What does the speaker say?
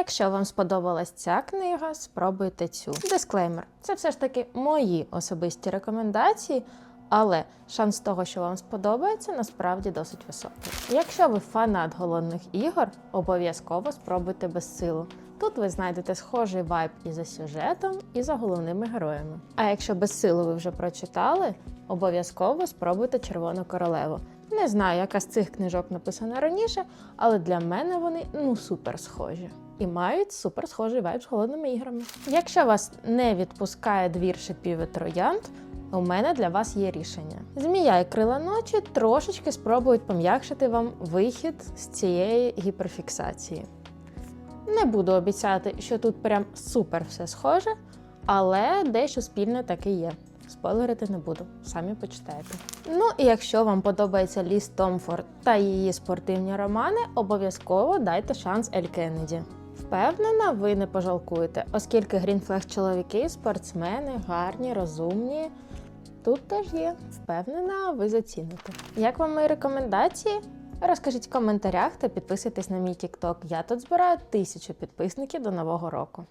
Якщо вам сподобалась ця книга, спробуйте цю. Дисклеймер: це все ж таки мої особисті рекомендації, але шанс того, що вам сподобається, насправді досить високий. Якщо ви фанат голодних ігор, обов'язково спробуйте безсилу. Тут ви знайдете схожий вайб і за сюжетом, і за головними героями. А якщо безсилу ви вже прочитали, обов'язково спробуйте Червону королеву. Не знаю, яка з цих книжок написана раніше, але для мене вони ну супер схожі. І мають супер схожий вайб з голодними іграми. Якщо вас не відпускає двір шипів і троянд, у мене для вас є рішення. Змія і крила ночі трошечки спробують пом'якшити вам вихід з цієї гіперфіксації. Не буду обіцяти, що тут прям супер все схоже, але дещо спільне таки є. Спойлерити не буду, самі почитаєте. Ну і якщо вам подобається Ліс Томфорд та її спортивні романи, обов'язково дайте шанс Ель Кеннеді. Впевнена, ви не пожалкуєте, оскільки грінфлег чоловіки, спортсмени, гарні, розумні. Тут теж є. Впевнена, ви заціните. Як вам мої рекомендації? Розкажіть в коментарях та підписуйтесь на мій TikTok. Я тут збираю тисячу підписників до нового року.